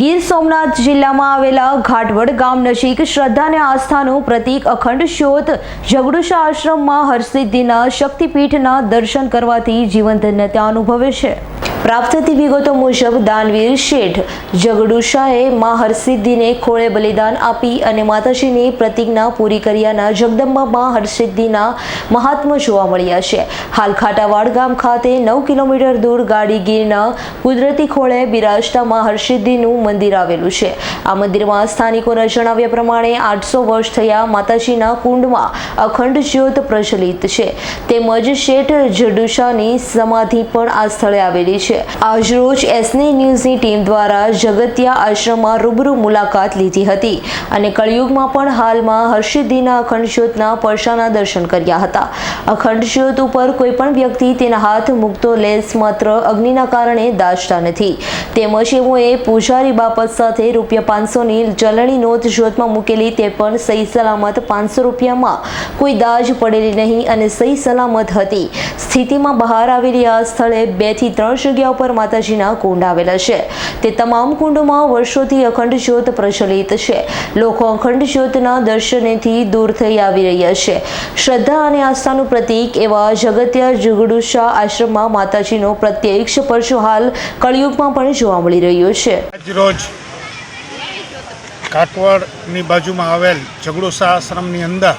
ગીર સોમનાથ જિલ્લામાં આવેલા ઘાટવડ ગામ નજીક શ્રદ્ધા અને આસ્થાનું પ્રતીક અખંડ જ્યોત જગડુશા આશ્રમમાં હરસિદ્ધિના શક્તિપીઠના દર્શન કરવાથી જીવન ધન્યતા અનુભવે છે. પ્રાપ્ત થતી વિગતો મુજબ, દાનવીર શેઠ જગડુશાએ મા હરસિદ્ધિને ખોળે બલિદાન આપી અને માતાજીની પ્રતિજ્ઞા પૂરી કર્યાના જગદંબા મા હરસિદ્ધિના મહાત્મા જોવા મળ્યા છે. હાલ ખાટાવાડ ગામ ખાતે નવ કિલોમીટર દૂર ગાડી ગીરના કુદરતી ખોળે બિરાજતા મા હરસિદ્ધિનું મંદિર આવેલું છે. આ મંદિરમાં સ્થાનિકોના જણાવ્યા પ્રમાણે આઠસો વર્ષ થયા માતાજીના કુંડમાં અખંડ જ્યોત પ્રચલિત છે. તેમજ શેઠ જડુશાની સમાધિ પણ આ સ્થળે આવેલી છે. આજરોજ એસની ન્યૂઝની ટીમ દ્વારા જગત્યા આશ્રમમાં રૂબરૂ મુલાકાત લીધી હતી અને કળિયુગમાં પણ હાલમાં હર્ષિદ્ધિના અખંડ જ્યોતના પરસાના દર્શન કર્યા હતા. અખંડ જ્યોત ઉપર કોઈ પણ વ્યક્તિ તેના હાથ મૂકતો લેસ માત્ર અગ્નિના કારણે દાજતા નથી. તેમજ એમોએ પૂજારી બાબત સાથે રૂપિયા પાંચસોની ચલણી નોંધ જ્યોતમાં મૂકેલી તે પણ સહી સલામત પાંચસો રૂપિયામાં કોઈ દાજ પડેલી નહીં અને સહી સલામત હતી. સ્થિતિમાં બહાર આવેલી આ સ્થળે બેથી ત્રણ જગ્યા ઉપર માતાજીના કુંડ આવેલા છે. તે તમામ કુંડોમાં વર્ષોથી અખંડ જ્યોત પ્રચલિત છે. લોકો અખંડ જ્યોતના દર્શનેથી દૂર થઈ આવી રહ્યા છે. શ્રદ્ધા અને આસ્થાનું પ્રતીક એવા જગત્યા જુગડુશા આશ્રમમાં માતાજીનો પ્રત્યક્ષ પરચો હાલ કળિયુગમાં પણ જોવા મળી રહ્યો છે. રોજ કાટવડની બાજુમાં આવેલ ઝઘડુસા આશ્રમની અંદર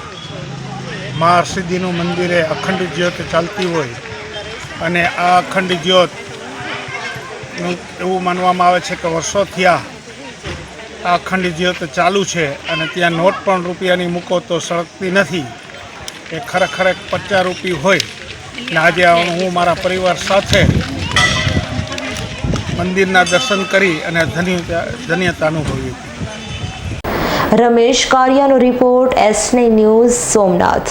મા હરસિદ્ધિનું મંદિરે અખંડ જ્યોત ચાલતી હોય અને આ અખંડ જ્યોતનું એવું માનવામાં આવે છે કે વર્ષોથી આ અખંડ જ્યોત ચાલુ છે અને ત્યાં નોટ પણ રૂપિયાની મૂકો તો સળગતી નથી. એ ખરેખર એક પચાસ રૂપી હોય. ને આજે હું મારા પરિવાર સાથે મંદિરના દર્શન કરી અને ધન્યતા અનુભવી. રમેશ કારિયાનો રિપોર્ટ એસને ન્યૂઝ સોમનાથ.